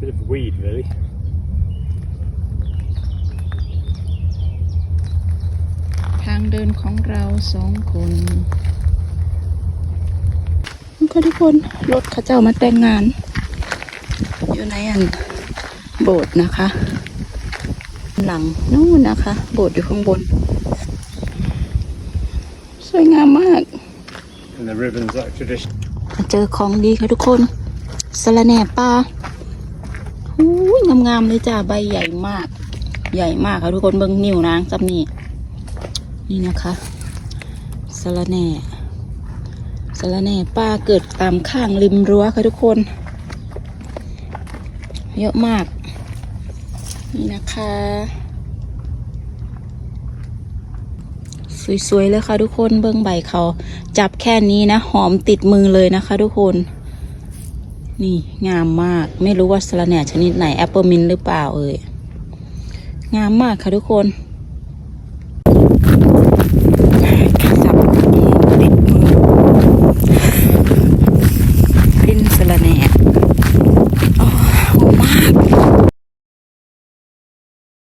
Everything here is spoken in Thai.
Bit of a weed, really. ทางเดินของเราสองคนก็ทุกคนรถเขาเจ้ามาแต่งงาน อยู่ในอันโบสถ์นะคะ หลังนู่นนะคะ โบสถ์อยู่ข้างบน สวยงามมาก And the ribbons like tradition. มาเจอของดีค่ะทุกคนสะระแหน่ปลา อุ้ยงามๆเลยจ้าใบใหญ่มาก ใหญ่มากค่ะทุกคนเบิ้งนิ้วนางจับนี่นี่นะคะสะระแหน่สะระแหน่ปลาเกิดตามข้างริมรั้วค่ะทุกคน เยอะมาก นี่นะคะ สวยๆเลยค่ะทุกคนเบิ้งใบเขาจับแค่นี้นะ หอมติดมือเลยนะคะทุกคน นี่งามมากไม่รู้ว่าสะระแหน่ชนิดไหนแอปเปิลมินหรือเปล่าเอ่ยงามมากค่ะทุกคน